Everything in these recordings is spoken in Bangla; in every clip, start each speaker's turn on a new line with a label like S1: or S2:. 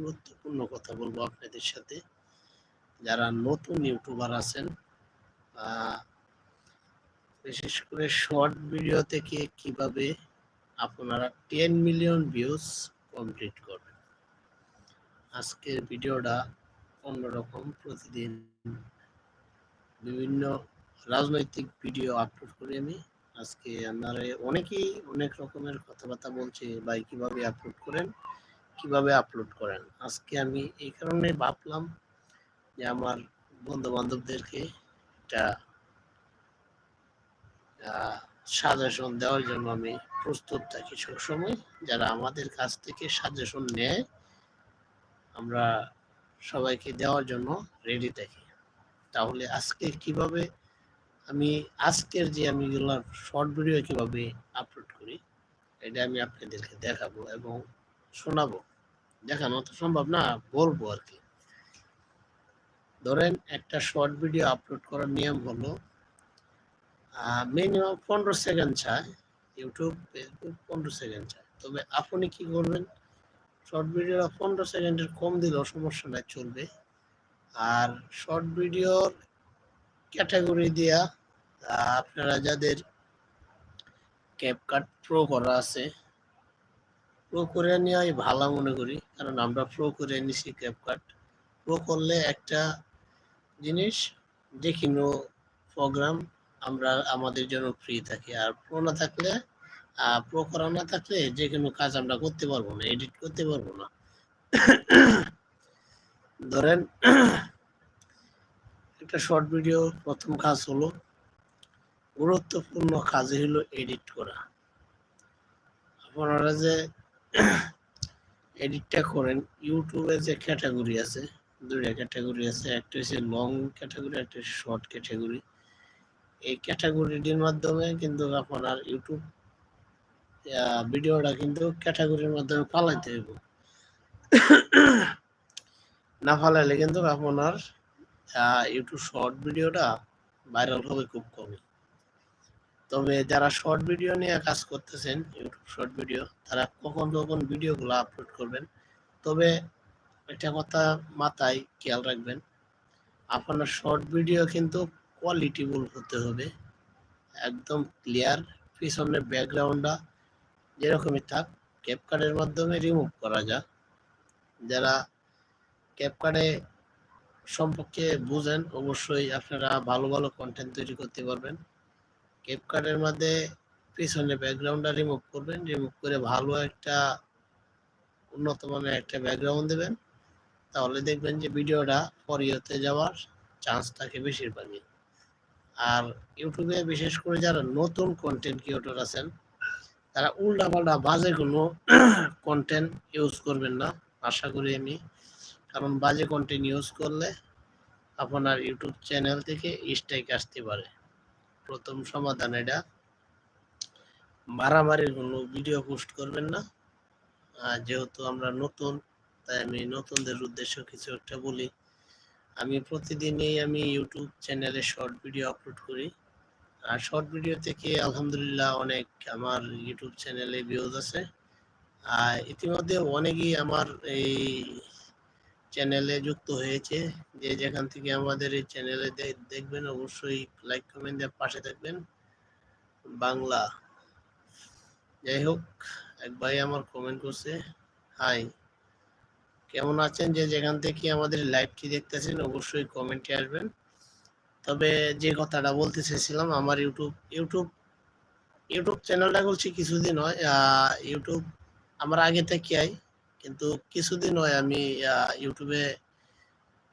S1: গুরুত্বপূর্ণ কথা বলব আপনাদের সাথে। যারা নতুন ইউটিউবার আছেন বিশেষ করে শর্ট ভিডিও থেকে কীভাবে আপনারা টেন মিলিয়ন ভিউজ কমপ্লিট করবেন। আজকের ভিডিওটা অন্যরকম, প্রতিদিন বিভিন্ন রাজনৈতিক ভিডিও আপলোড করি আমি। আজকে আপনারা অনেকেই অনেক রকমের কথাবার্তা বলছে ভাই কীভাবে আপলোড করেন। কীভাবে আপলোড করেন? আজকে আমি এই কারণে ভাবলাম যে আমার বন্ধু বান্ধবদেরকে একটা সাজেশন দেওয়ার জন্য আমি প্রস্তুত থাকি সবসময়। যারা আমাদের কাছ থেকে সাজেশন নেয়, আমরা সবাইকে দেওয়ার জন্য রেডি থাকি। তাহলে আজকে কীভাবে আমি, আজকের যে আমি এগুলোর শর্ট ভিডিও কীভাবে আপলোড করি, এটা আমি আপনাদেরকে দেখাবো এবং শোনাবো। দেখানো তো সম্ভব না, বলব আর কি। ধরেন একটা শর্ট ভিডিও আপলোড করার নিয়ম হলো মিনিমাম পনেরো সেকেন্ড চায় ইউটিউব ফেসবুক পনেরো সেকেন্ড চায় তবে আপনি কি করবেন? শর্ট ভিডিওটা পনেরো সেকেন্ডের কম দিলেও সমস্যা নাই, চলবে। আর শর্ট ভিডিওর ক্যাটাগরি দিয়া আপনারা যাদের ক্যাপকাট প্রো করা আছে প্রো করে নেওয়াই ভালো মনে করি, কারণ আমরা প্রো করে নিছি ক্যাপকাট প্রো করলে একটা জিনিস যে কোনো প্রোগ্রাম আমরা আমাদের জন্য ফ্রি থাকে। আর প্রো না থাকলে প্রো করা না থাকলে যে কোনো কাজ আমরা করতে পারব না এডিট করতে পারব না। ধরেন, একটা শর্ট ভিডিও প্রথম কাজ হলো, গুরুত্বপূর্ণ কাজ হলো এডিট করা। আপনারা যে এডিটটা করেন। ইউটিউবে যে ক্যাটাগরি আছে, দুইটা ক্যাটাগরি আছে। একটা হচ্ছে লং ক্যাটাগরি একটা শর্ট ক্যাটাগরি এই ক্যাটাগরিটির মাধ্যমে কিন্তু আপনার ইউটিউব ভিডিওটা কিন্তু ক্যাটাগরির মাধ্যমে পালাইতে হইব। না ফালাইলে কিন্তু আপনার ইউটিউব শর্ট ভিডিওটা ভাইরাল হবে খুব কমই। তবে যারা শর্ট ভিডিও নিয়ে কাজ করতেছেন ইউটিউব শর্ট ভিডিও তারা কখন কখন ভিডিওগুলো আপলোড করবেন। তবে একটা কথা মাথায় খেয়াল রাখবেন, আপনার শর্ট ভিডিও কিন্তু কোয়ালিটিফুল হতে হবে। একদম ক্লিয়ার পিছনের ব্যাকগ্রাউন্ডটা যেরকমই থাক ক্যাপকার্ডের মাধ্যমে রিমুভ করা যায় যারা ক্যাপকার্ডে সম্পর্কে বুঝেন, অবশ্যই আপনারা ভালো ভালো কন্টেন্ট তৈরি করতে পারবেন। ক্যাপকার্ডের মধ্যে পিছনে ব্যাকগ্রাউন্ডটা রিমুভ করবেন রিমুভ করে ভালো একটা উন্নত মানের একটা ব্যাকগ্রাউন্ড দেবেন। তাহলে দেখবেন যে ভিডিওটা পরিয়তে যাওয়ার চান্স থাকে বেশিরভাগই। আর ইউটিউবে বিশেষ করে যারা নতুন কন্টেন্ট ক্রিয়েটর আছেন, তারা উল্টাপাল্টা বাজে কোনো কন্টেন্ট ইউজ করবেন না, আশা করি আমি। কারণ বাজে কন্টেন্ট ইউজ করলে আপনার ইউটিউব চ্যানেল থেকে স্ট্রাইক আসতে পারে। প্রথম সমাধান এটা। মারামারির কোনো ভিডিও পোস্ট করবেন না। যেহেতু আমরা নতুন, তাই আমি নতুনদের উদ্দেশ্য কিছু একটা বলি। আমি প্রতিদিনই আমি ইউটিউব চ্যানেলে শর্ট ভিডিও আপলোড করি। আর শর্ট ভিডিও থেকে আলহামদুলিল্লাহ অনেক আমার ইউটিউব চ্যানেলে ভিউজ আছে আর ইতিমধ্যে অনেকেই আমার এই চ্যানেলে যুক্ত হয়েছে, যে যেখান থেকে আমাদের এই চ্যানেলে দেখবেন, অবশ্যই লাইক কমেন্ট পাশে থাকবেন। বাংলা। যাই হোক, এক ভাই আমার কমেন্ট করছে হাই কেমন আছেন? যে যেখান থেকে আমাদের লাইভটি দেখতেছেন, অবশ্যই কমেন্টে আসবেন। তবে যে কথাটা বলতে চেয়েছিলাম, আমার ইউটিউব ইউটিউব ইউটিউব চ্যানেলটা বলছি কিছুদিন হয় ইউটিউব আমার আগে থেকে কিন্তু কিছুদিন হয় আমি ইউটিউবে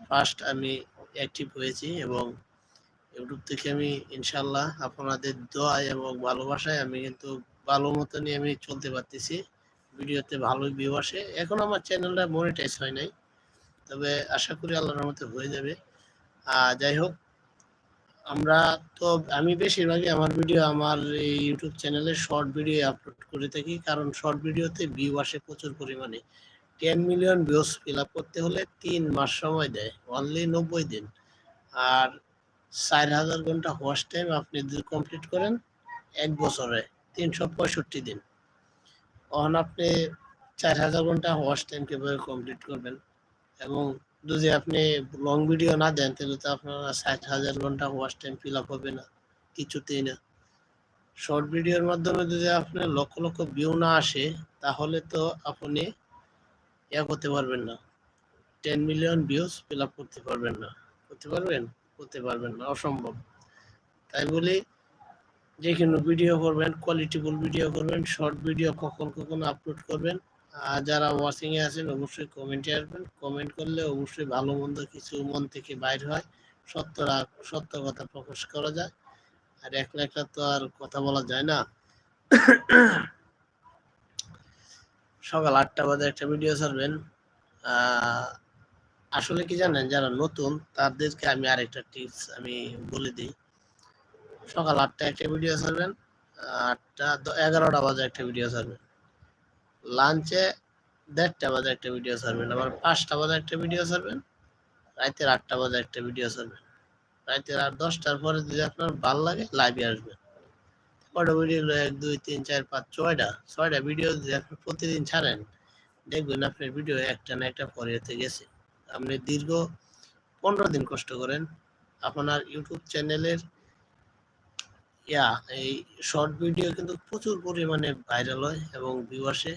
S1: ফার্স্ট আমি অ্যাক্টিভ হয়েছি এবং ইউটিউব থেকে আমি ইনশাল্লাহ আপনাদের দোয়া এবং ভালোবাসায় আমি কিন্তু ভালো মতনই আমি চলতে পারতেছি। ভিডিওতে ভালোই ভিউ আসে। এখন আমার চ্যানেলটা মনিটাইজ হয় নাই। তবে আশা করি আল্লাহর রহমতে হয়ে যাবে। আর যাই হোক আমরা তো, আমি বেশিরভাগই আমার ভিডিও আমার এই ইউটিউব চ্যানেলে শর্ট ভিডিও আপলোড করে থাকি। কারণ শর্ট ভিডিওতে ভিউ আসে প্রচুর পরিমাণে। Ten million views fill up করতে হলে তিন মাস সময় দেয় অনলি নব্বই দিন। আর চার হাজার ঘণ্টা হোয়াশ টাইম আপনি কমপ্লিট করেন, এক বছরে তিনশো পঁয়ষট্টি দিন। তখন আপনি চার হাজার ঘণ্টা ওয়াচ টাইম কীভাবে কমপ্লিট করবেন? এবং যদি আপনি লং ভিডিও না দেন, তাহলে তো আপনার ষাট হাজার ঘণ্টা ওয়াচ টাইম ফিল আপ হবে না, কিছুতেই না। শর্ট ভিডিওর মাধ্যমে যদি আপনার লক্ষ লক্ষ ভিউ না আসে, তাহলে তো আপনি ইয়া করতে পারবেন না। Ten million views fill up করতে পারবেন না। করতে পারবেন? করতে পারবেন না, অসম্ভব। তাই বলি, যে কোনো ভিডিও করবেন কোয়ালিটিফুল ভিডিও করবেন শর্ট ভিডিও কখন কখন আপলোড করবেন যারা ওয়াচিং এ আছেন, অবশ্যই কমেন্টে আসবেন। কমেন্ট করলে অবশ্যই ভালো মন্দ কিছু মন থেকে বাইর হয়। সত্য সত্য কথা প্রকাশ করা যায়। আর একলা একলা তো আর কথা বলা যায় না। সকাল আটটা বাজে একটা ভিডিও ছাড়বেন। আসলে কি জানেন, যারা নতুন, তাদেরকে আমি আরেকটা টিপস আমি বলে দিই। সকাল আটটা একটা ভিডিও ছাড়বেন আটটা, এগারোটা বাজে একটা ভিডিও ছাড়বেন। লাঞ্চে দেড়টা বাজে একটা ভিডিও ছাড়বেন, আবার পাঁচটা বাজে একটা ভিডিও ছাড়বেন রাতের আটটা বাজে একটা ভিডিও ছাড়বেন। রাতের আট, দশটার পরে যদি আপনার ভালো লাগে লাইভে আসবেন। কটা ভিডিও এক, দুই, তিন, চার, পাঁচ, ছয়টা। ছয়টা ভিডিও যদি আপনি প্রতিদিন ছাড়েন, দেখবেন আপনার ভিডিও একটা না একটা পরে হতে গেছে। আপনি দীর্ঘ পনেরো দিন কষ্ট করেন। আপনার ইউটিউব চ্যানেলের ইয়া, এই শর্ট ভিডিও কিন্তু প্রচুর পরিমাণে ভাইরাল হয় এবং ভিউ আসে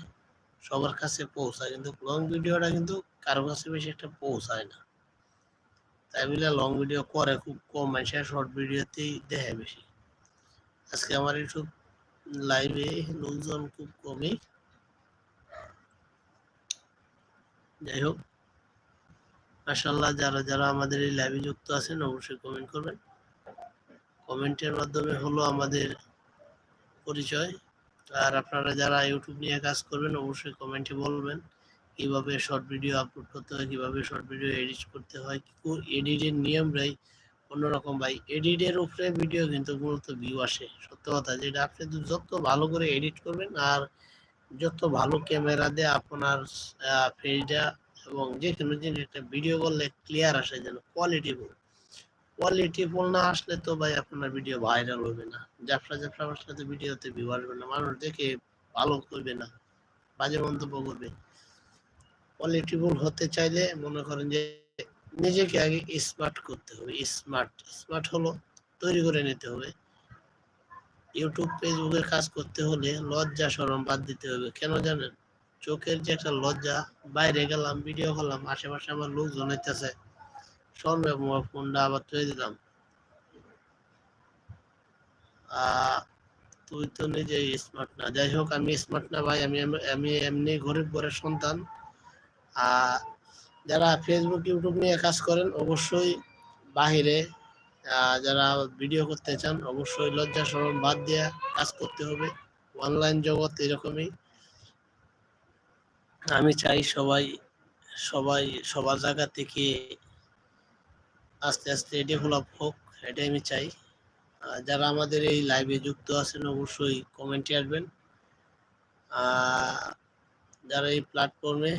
S1: সবার কাছে পৌঁছায়, কিন্তু লং ভিডিওটা কিন্তু কারও কাছে বেশি একটা পৌঁছায় না। তাই বলে লং ভিডিও করে খুব কম মানুষের শর্ট ভিডিওতেই দেখে বেশি। আজকে আমার ইউটিউব লাইভে লোকজন খুব কমই। যাই হোক মাসাল্লাহ যারা যারা আমাদের এই লাইভে যুক্ত আছেন, অবশ্যই কমেন্ট করবেন। কমেন্টের মাধ্যমে হলো আমাদের পরিচয়। আর আপনারা যারা ইউটিউব নিয়ে কাজ করবেন, অবশ্যই কমেন্টে বলবেন কীভাবে শর্ট ভিডিও আপলোড করতে হয়, কীভাবে শর্ট ভিডিও এডিট করতে হয় এডিটের নিয়মটাই অন্যরকম ভাই। এডিটের উপরে ভিডিও কিন্তু মূলত ভিউ আসে, সত্য কথা যেটা আপনি যত ভালো করে এডিট করবেন আর যত ভালো ক্যামেরা দিয়ে আপনার ফেসটা এবং যে কোনো জিনিস একটা ভিডিও করলে ক্লিয়ার আসে যেন কোয়ালিটি কোয়ালিটিফুল কোয়ালিটিফুল না আসলে তো ভাই আপনার ভিডিও ভাইরাল হবে না। জাফরা জাফরা আসলে তো ভিডিওতে ভিউ আসবে না। মানুষ দেখে ভালো করবে না। বাজে মন্তব্য করবে। কোয়ালিটিফুল হতে চাইলে মনে করেন যে নিজেকে আগে স্মার্ট করতে হবে। স্মার্ট স্মার্ট হলো তৈরি করে নিতে হবে। ইউটিউব ফেসবুকের কাজ করতে হলে লজ্জা সরম বাদ দিতে হবে। কেন জানেন? চোখের যে একটা লজ্জা, বাইরে গেলাম ভিডিও করলাম, আশেপাশে আমার লোকজন হইতেছে। সন্দেহ ফোনটা আবার তুলে দিলাম। তুই তো নিজে স্মার্ট না। যাই হোক, আমি স্মার্ট না ভাই, আমি আমি এমনি গরিব ঘরের সন্তান। যারা ফেসবুক ইউটিউব নিয়ে কাজ করেন, অবশ্যই বাহিরে যারা ভিডিও করতে চান, অবশ্যই লজ্জা সরম বাদ দিয়ে কাজ করতে হবে। অনলাইন জগৎ এরকমই। আমি চাই সবাই সবাই সবার জায়গা থেকে আস্তে আস্তে ডেভেলপ হোক, এটাই আমি চাই। যারা আমাদের এই লাইভে যুক্ত আছেন, অবশ্যই কমেন্টে আসবেন। যারা এই প্ল্যাটফর্মে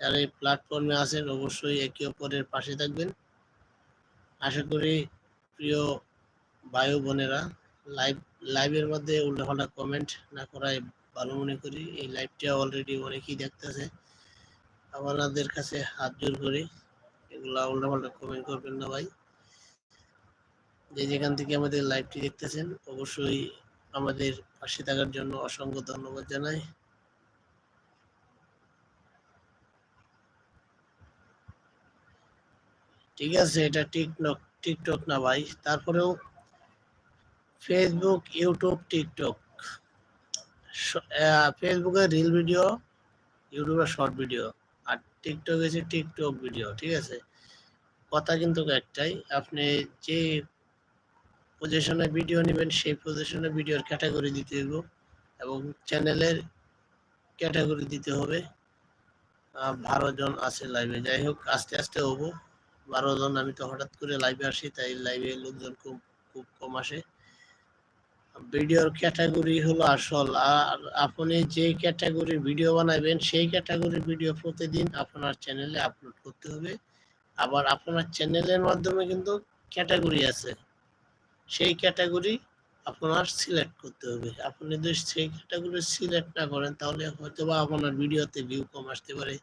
S1: যারা এই প্ল্যাটফর্মে আছেন, অবশ্যই একে অপরের পাশে থাকবেন। আশা করি প্রিয় ভাই বোনেরা লাইভ লাইভের মধ্যে উল্টাপাল্টা কমেন্ট না করাই ভালো মনে করি। এই লাইভটা অলরেডি অনেকেই দেখতেছে। আপনাদের কাছে হাত জোর করি। এগুলা উল্টাপাল্টা কমেন্ট করবেন না ভাই। যে যেখান থেকে আমাদের লাইভটি দেখতেছেন, অবশ্যই আমাদের পাশে থাকার জন্য অসংখ্য ধন্যবাদ জানাই। ঠিক আছে, এটা টিকটক টিকটক না ভাই, তারপরেও ফেসবুক ইউটিউব টিকটক ফেসবুকে রিল ভিডিও ইউটিউবে শর্ট ভিডিও আর টিকটক আছে টিকটক ভিডিও ঠিক আছে? কথা কিন্তু একটাই, আপনি যে পজিশনে ভিডিও নেবেন, সেই পজিশনে ভিডিওর ক্যাটাগরি দিতে হবে এবং চ্যানেলের ক্যাটাগরি দিতে হবে। বারো জন আছে লাইভে যাই হোক, আস্তে আস্তে হব। বারো জন, আমি তো হঠাৎ করে লাইভে আসি, তাই লাইভে লোকজন খুব খুব কম আসে। ভিডিওর ক্যাটাগরি হলো আসল। আর আপনি যে ক্যাটাগরির ভিডিও বানাবেন সেই ক্যাটাগরির ভিডিও প্রতিদিন আপনার চ্যানেলে আপলোড করতে হবে। আবার আপনার চ্যানেলের মাধ্যমে কিন্তু ক্যাটাগরি আছে। সেই ক্যাটাগরি আপনার সিলেক্ট করতে হবে। আপনি যদি সেই ক্যাটাগরি সিলেক্ট না করেন, তাহলে হয়তো বা আপনার ভিডিওতে ভিউ কম আসতে পারে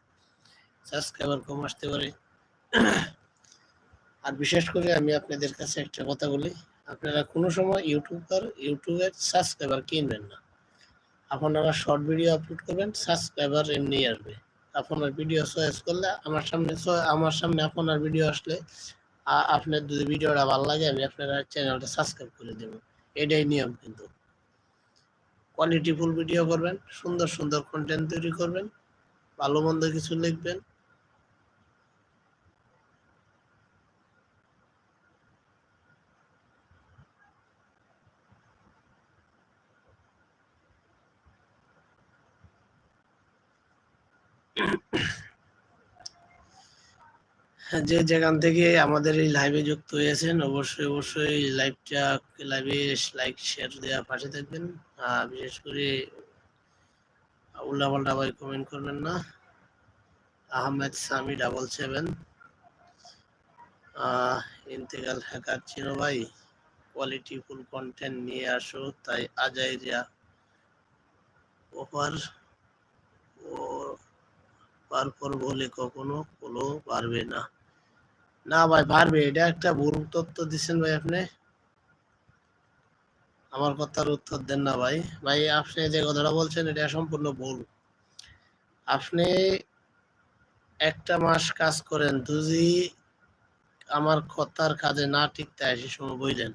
S1: সাবস্ক্রাইবার কম আসতে পারে। আর বিশেষ করে আমি আপনাদের কাছে একটা কথা বলি, আপনারা কোনো সময় ইউটিউবার, ইউটিউবের সাবস্ক্রাইবার কিনবেন না। আপনারা শর্ট ভিডিও আপলোড করবেন সাবস্ক্রাইবার এমনি আসবে। আপনার ভিডিও চয়েস করলে আমার সামনে আমার সামনে আপনার ভিডিও আসলে আপনার যদি ভিডিওটা ভালো লাগে, আমি আপনার চ্যানেলটা সাবস্ক্রাইব করে দেব। এটাই নিয়ম কিন্তু। কোয়ালিটিফুল ভিডিও করবেন, সুন্দর সুন্দর কন্টেন্ট তৈরি করবেন, ভালো মন্দ কিছু লিখবেন যে যেখান থেকে আমাদের এই লাইভে যুক্ত হয়েছেন, অবশ্যই অবশ্যই লাইভটা লাইভে লাইক শেয়ার দেওয়া পাশে থাকবেন। আর বিশেষ করে উল্লাপাল্টা ভাই কমেন্ট করবেন না। আহমেদ সামি ডাবল সেভেন ইন্তেকাল হ্যাকার চিনো ভাই। কোয়ালিটি ফুল কন্টেন্ট নিয়ে আসো, তাই আজাইরিয়া ওপার ও পারপর বলে কখনো কোনো পারবে না। না ভাই, পারবে। এটা একটা ভুল তথ্য দিচ্ছেন ভাই আপনি। আমার কথার উত্তর দেন না ভাই। ভাই, আপনি যে কথাটা বলছেন, এটা সম্পূর্ণ ভুল। আপনি একটা মাস কাজ করেন, যদি আমার কথার কাজে না টিকতে আসে সময় বইলেন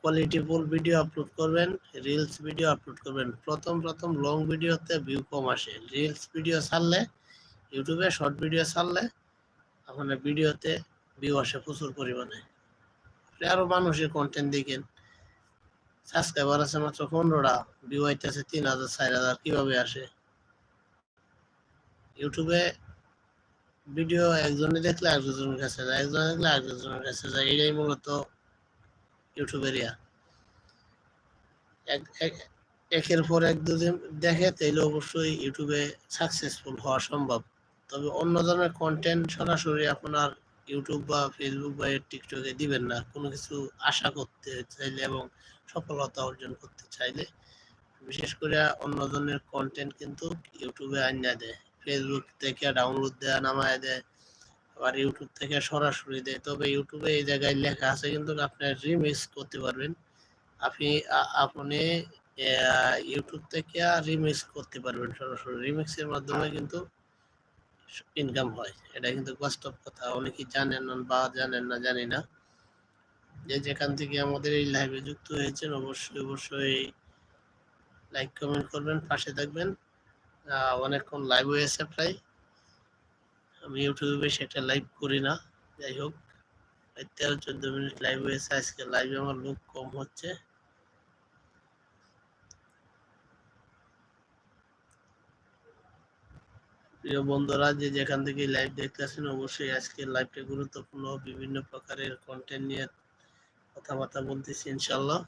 S1: কোয়ালিটিফুল ভিডিও আপলোড করবেন রিলস ভিডিও আপলোড করবেন। প্রথম প্রথম লং ভিডিওতে ভিউ কম আসে। রিলস ভিডিও ছাড়লে ইউটিউবে শর্ট ভিডিও ছাড়লে আপনার ভিডিওতে ভিউ আসে প্রচুর পরিমাণে। আপনি আরও মানুষের কন্টেন্ট দেখেন। সাবস্ক্রাইবার আছে মাত্র পনেরোটা ভিউ আইতেছে তিন হাজার, চার হাজার, কীভাবে আসে? ইউটিউবে ভিডিও একজনে দেখলে একজনের কাছে যায়, একজনে দেখলে একজনের কাছে যায়। এটাই মূলত ইউটিউবের ইয়া। একের পর এক দুদিন দেখে তাইলে অবশ্যই ইউটিউবে সাকসেসফুল হওয়া সম্ভব। তবে অন্য ধরনের কন্টেন্ট সরাসরি আপনার ইউটিউব বা ফেসবুক বা টিকটকে দিবেন না। কোনো কিছু আশা করতে চাইলে এবং সফলতা অর্জন করতে চাইলে বিশেষ করে অন্য ধরনের কন্টেন্ট কিন্তু ইউটিউবে আনিয়ে দেয়। ফেসবুক থেকে ডাউনলোড দেয়া, নামায় দেয়, আবার ইউটিউব থেকে সরাসরি দেয়। তবে ইউটিউবে এই জায়গায় লেখা আছে কিন্তু আপনি রিমিক্স করতে পারবেন। আপনি আপনি ইউটিউব থেকে রিমিক্স করতে পারবেন সরাসরি। রিমিক্সের মাধ্যমে কিন্তু ইনকাম হয়। এটা কিন্তু বাস্তব কথা। অনেকেই জানেন বা জানেন না, জানি না। যে যেখান থেকে আমাদের এই লাইভে যুক্ত হয়েছেন, অবশ্যই অবশ্যই লাইক কমেন্ট করবেন, পাশে থাকবেন। অনেকক্ষণ লাইভ হয়েছে প্রায়। আমি ইউটিউবে সেটা লাইভ করি না। যাই হোক তেরো চোদ্দ মিনিট লাইভ হয়েছে আজকে লাইভে আমার লোক কম হচ্ছে। প্রিয় বন্ধুরা, যে যেখান থেকে লাইভ দেখতেছেন অবশ্যই আজকে লাইভটা গুরুত্বপূর্ণ। বিভিন্ন প্রকারের কন্টেন্ট নিয়ে কথাবার্তা বলতেছি ইনশাল্লাহ